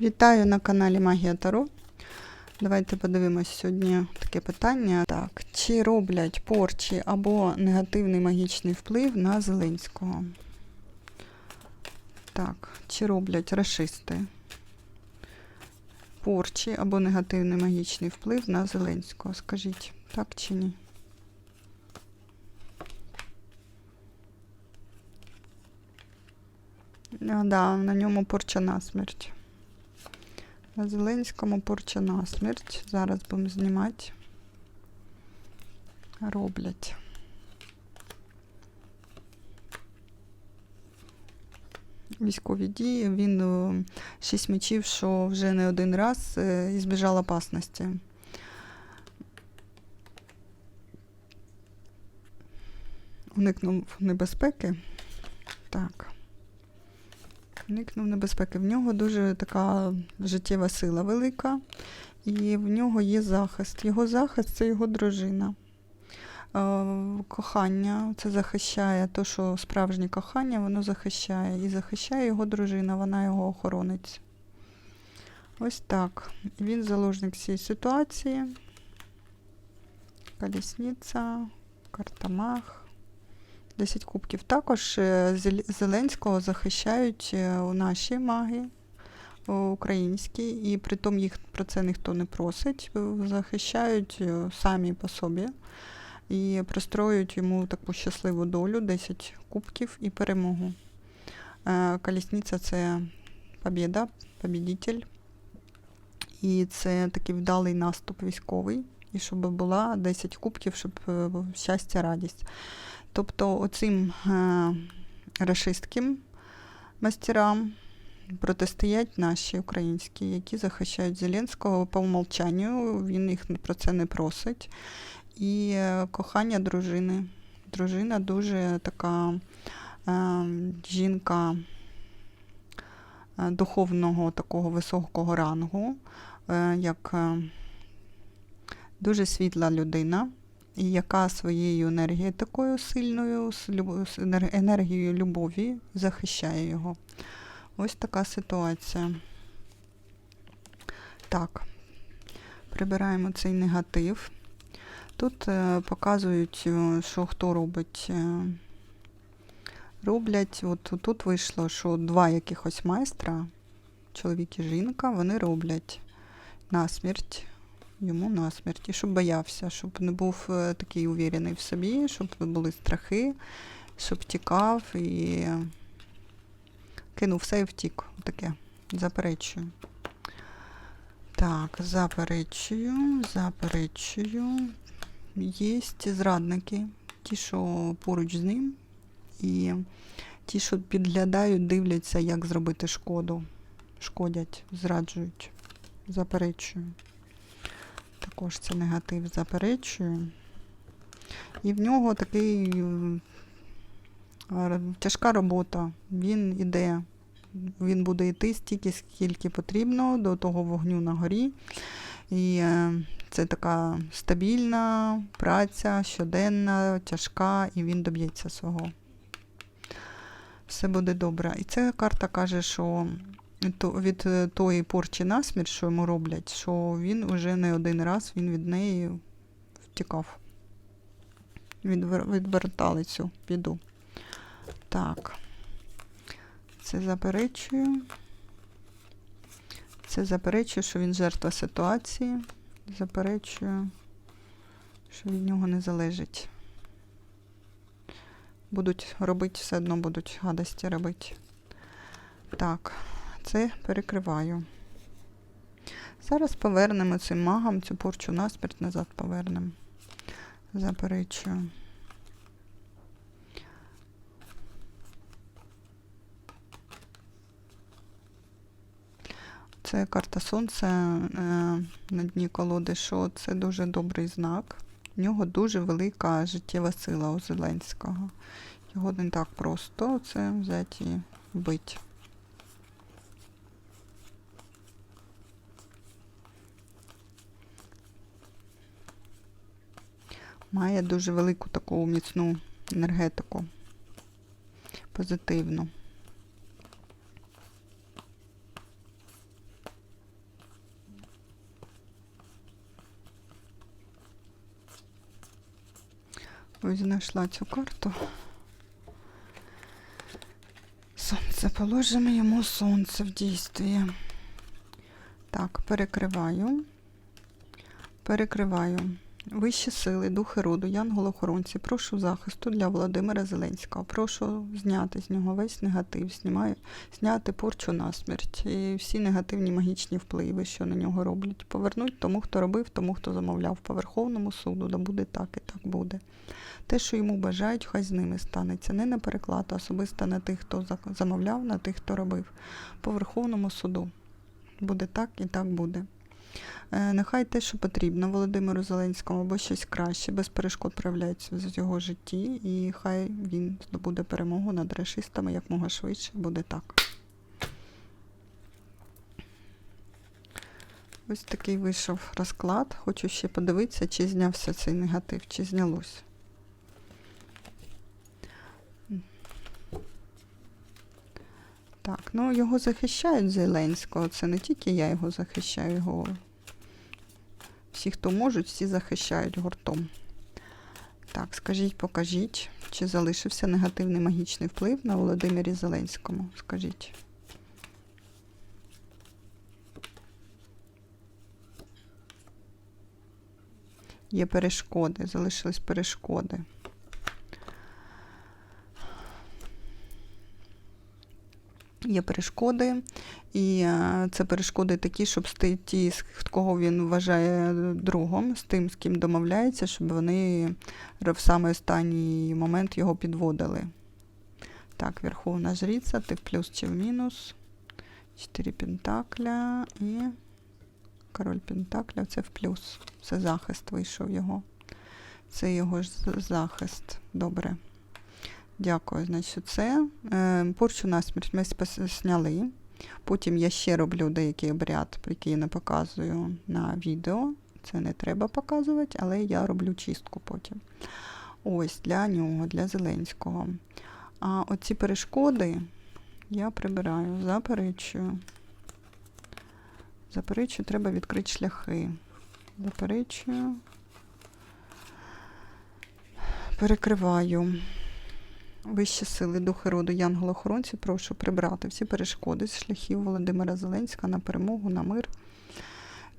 Вітаю на каналі Магія Таро. Давайте подивимось сьогодні таке питання. Так, чи роблять порчі або негативний магічний вплив на Зеленського? Так, чи роблять расисти? Порчі або негативний магічний вплив на Зеленського? Скажіть, так чи ні? Да, на ньому порча на смерть. На Зеленському порча на смерть. Зараз будемо знімати. Роблять. Військові дії. Він шість мечів, що вже не один раз е, і збіжав опасності. Уникнув небезпеки. Так. Уникнув небезпеки. В нього дуже така життєва сила велика, і в нього є захист. Його захист це його дружина. Е, Кохання це захищає, то, що справжнє кохання, воно захищає. І захищає його дружина, вона його охоронить. Ось так. Він заложник цієї ситуації. Колісниця, картамах. 10 кубків. Також е, Зеленського захищають е, наші маги українські, і притом їх про це ніхто не просить. е, Захищають е, самі по собі і пристроюють йому таку щасливу долю, 10 кубків і перемогу. Е, Колісниця це побєда, побідитель. І це такий вдалий наступ військовий. І щоб була 10 кубків, щоб е, щастя, радість. Тобто оцим е, рашистським мастерам протистоять наші українські, які захищають Зеленського по умолчанню, він їх про це не просить. І е, кохання дружини. Дружина дуже така е, жінка духовного такого високого рангу, е, як дуже світла людина і яка своєю енергією такою сильною, енергією любові захищає його. Ось така ситуація. Так, прибираємо цей негатив. Тут е, показують, е, що хто робить. е, роблять, от тут вийшло, що два якихось майстра, чоловік і жінка, вони роблять насмерть йому насмерть. І щоб боявся, щоб не був е, такий увірений в собі, щоб були страхи, щоб тікав і кинув все і втік. Таке. Заперечую. Так, заперечую, заперечую. Є зрадники, ті, що поруч з ним, і ті, що підглядають, дивляться, як зробити шкоду. Шкодять, зраджують. Заперечую. Також це негатив заперечую. І в нього такий тяжка робота. Він іде, він буде йти стільки, скільки потрібно до того вогню на горі. І е, це така стабільна праця, щоденна, тяжка, і він доб'ється свого. Все буде добре. І ця карта каже, що від е, тої порчі насмерть, що йому роблять, що він уже не один раз він від неї втікав. Відвер- Відвертали цю біду. Так. Це заперечую. Це заперечую, що він жертва ситуації. Заперечую, що від нього не залежить. Будуть робити, все одно будуть гадості робити. Так, це перекриваю. Зараз повернемо цим магам цю порчу насмерть назад повернемо. Заперечую. Це карта сонця е, на дні колоди, що це дуже добрий знак. В нього дуже велика життєва сила у Зеленського. Його не так просто це взяти і вбити. Має дуже велику таку міцну енергетику. Позитивну. Ось знайшла цю карту. Сонце. Положимо йому сонце в дійстві. Так, перекриваю, перекриваю. Вищі сили, духи роду, янголохоронці, прошу захисту для Володимира Зеленського. Прошу зняти з нього весь негатив, знімаю, зняти порчу на смерть і всі негативні магічні впливи, що на нього роблять. Повернуть тому, хто робив, тому, хто замовляв по Верховному суду, да буде так і так буде. Те, що йому бажають, хай з ними станеться. Не на переклад, а особисто на тих, хто замовляв, на тих, хто робив. По Верховному суду. Буде так і так буде. Е, Нехай те, що потрібно Володимиру Зеленському, або щось краще, без перешкод проявляється в його житті, і хай він здобуде перемогу над расистами якмога швидше. Буде так. Ось такий вийшов розклад. Хочу ще подивитися, чи знявся цей негатив, чи знялось. Так, ну його захищають Зеленського. Це не тільки я його захищаю, його всі, хто можуть, всі захищають гуртом. Так, скажіть, покажіть, чи залишився негативний магічний вплив на Володимирі Зеленському? Скажіть. Є перешкоди, залишились перешкоди. Є перешкоди, і е, це перешкоди такі, щоб ті, з кого він вважає другом, з тим, з ким домовляється, щоб вони в самий останній момент його підводили. Так, Верховна Жриця, ти в плюс чи в мінус. Чотири пентакля і король пентакля це в плюс. Це захист вийшов його. Це його ж захист. Добре. Дякую. Значить, це е, порчу на смерть ми зняли. Потім я ще роблю деякий обряд, який я не показую на відео. Це не треба показувати, але я роблю чистку потім. Ось для нього, для Зеленського. А оці перешкоди я прибираю, заперечую. Заперечую, треба відкрити шляхи. Заперечую. Перекриваю. Вищі сили, духи роду, янголи-охоронці, прошу прибрати всі перешкоди з шляхів Володимира Зеленського на перемогу, на мир.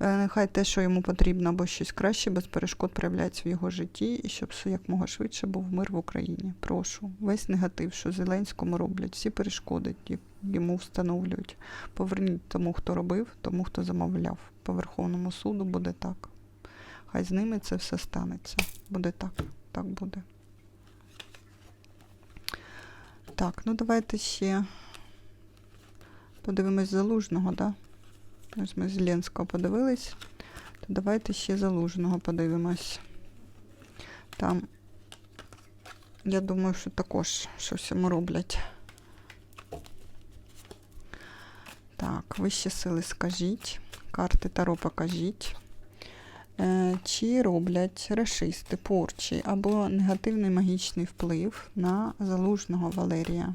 Е, Нехай те, що йому потрібно, або щось краще, без перешкод проявляється в його житті, і щоб все якмога швидше був мир в Україні. Прошу. Весь негатив, що Зеленському роблять, всі перешкоди, йому встановлюють. Поверніть тому, хто робив, тому, хто замовляв. По Верховному суду буде так. Хай з ними це все станеться. Буде так. Так буде. Так, ну давайте ще подивимось Залужного, да? Ось ми Зеленського подивились. То давайте ще Залужного подивимось. Там, я думаю, що також щось йому роблять. Так, вищі сили скажіть. Карти Таро покажіть. Е, Чи роблять расисти порчі або негативний магічний вплив на залужного Валерія?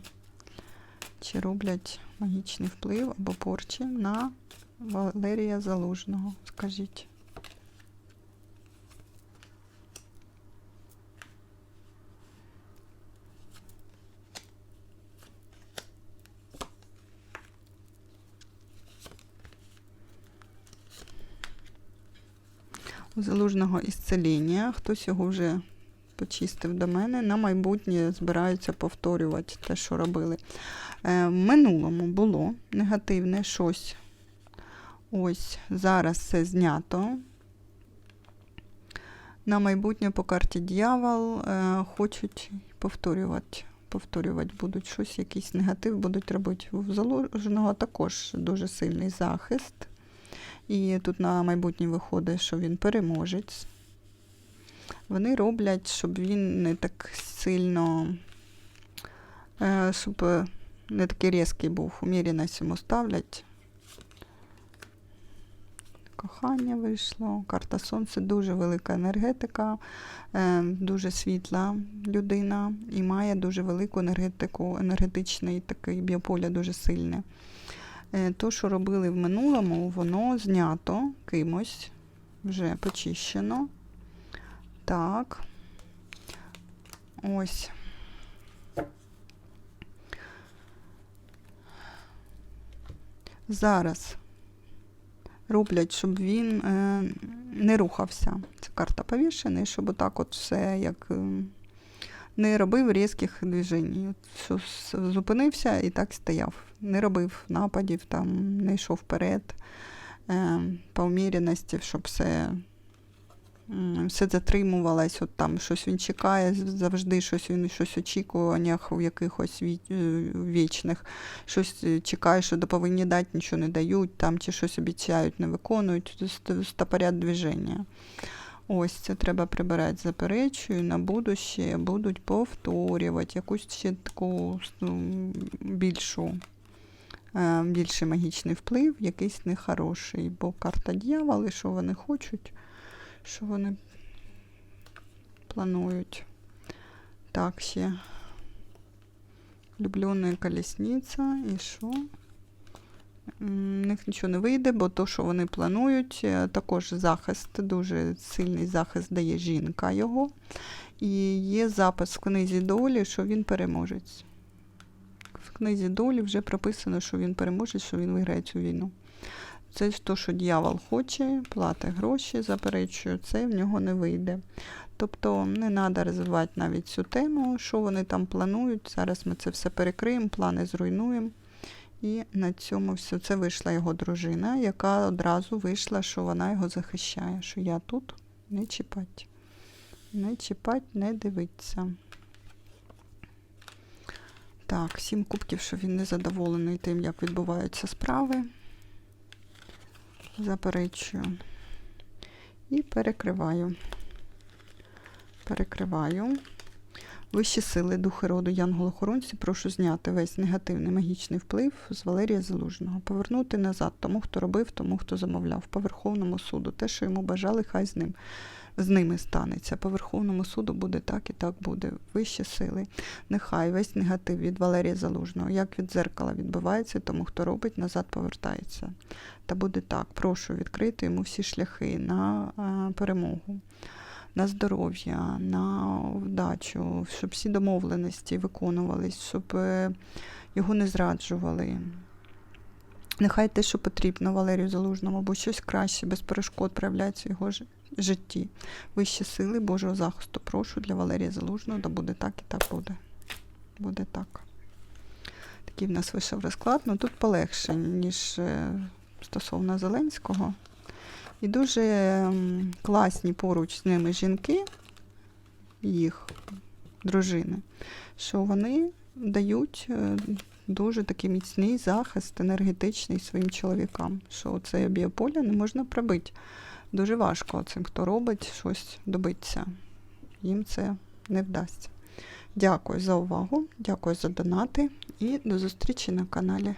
Чи роблять магічний вплив або порчі на Валерія Залужного? Скажіть. У залужного ісцеління. Хтось його вже почистив до мене. На майбутнє збираються повторювати те, що робили. Е, в минулому було негативне щось. Ось, зараз все знято. На майбутнє по карті дьявол е, хочуть повторювати. Повторювати будуть щось, якийсь негатив будуть робити. В залужного також дуже сильний захист. І тут на майбутнє виходить, що він переможець. Вони роблять, щоб він не так сильно, щоб е, не такий різкий був. Уміряність йому ставлять. Кохання вийшло. Карта Сонце дуже велика енергетика, е, дуже світла людина і має дуже велику енергетику, енергетичний такий біополя дуже сильне. Е, То, що робили в минулому, воно знято кимось, вже почищено. Так. Ось. Зараз роблять, щоб він е, не рухався. Це карта повішений, щоб отак от все як е, не робив різких движень. От зупинився і так стояв. Не робив нападів, там, не йшов вперед е, по уміряності, щоб все, все затримувалось. От там щось він чекає, завжди щось він щось очікуваннях в якихось е, вічних, щось е, чекає, що повинні дати, нічого не дають, там чи щось обіцяють, не виконують, ст- стопоряд движення. Ось це треба прибирати, заперечую, на будуще будуть повторювати якусь ще таку ну, більшу, е, більший магічний вплив, якийсь нехороший. Бо карта дьяволи, що вони хочуть, що вони планують. Так, ще влюблена колісниця і що? В них нічого не вийде, бо то, що вони планують, е, також захист, дуже сильний захист дає жінка його. І є запис в книзі долі, що він переможець. В книзі долі вже прописано, що він переможець, що він виграє цю війну. Це то, що дьявол хоче, платить гроші, заперечую, це в нього не вийде. Тобто не треба розвивати навіть цю тему, що вони там планують. Зараз ми це все перекриємо, плани зруйнуємо. І на цьому все. Це вийшла його дружина, яка одразу вийшла, що вона його захищає, що я тут не чіпать. Не чіпать, не дивиться. Так, сім кубків, що він не задоволений тим, як відбуваються справи. Заперечую. І перекриваю. Перекриваю. Вищі сили, духи роду, янголохоронці, прошу зняти весь негативний магічний вплив з Валерія Залужного, повернути назад тому, хто робив, тому, хто замовляв, по Верховному суду. Те, що йому бажали, хай з ним. З ними станеться. По Верховному суду буде так і так буде. Вищі сили. Нехай весь негатив від Валерія Залужного, як від дзеркала відбувається, тому хто робить, назад повертається. Та буде так. Прошу відкрити йому всі шляхи на е, перемогу на здоров'я, на вдачу, щоб всі домовленості виконувались, щоб е, його не зраджували. Нехай те, що потрібно Валерію Залужному, або щось краще, без перешкод проявляється в його житті. Вищі сили Божого захисту. Прошу для Валерія Залужного, да буде так і так буде. Буде так. Такий в нас вийшов розклад. Ну тут полегше, ніж е, стосовно Зеленського. І дуже класні поруч з ними жінки, їх дружини, що вони дають е, дуже такий міцний захист енергетичний своїм чоловікам. Що це біополя не можна пробити. Дуже важко цим, хто робить щось добитися. Їм це не вдасться. Дякую за увагу, дякую за донати і до зустрічі на каналі.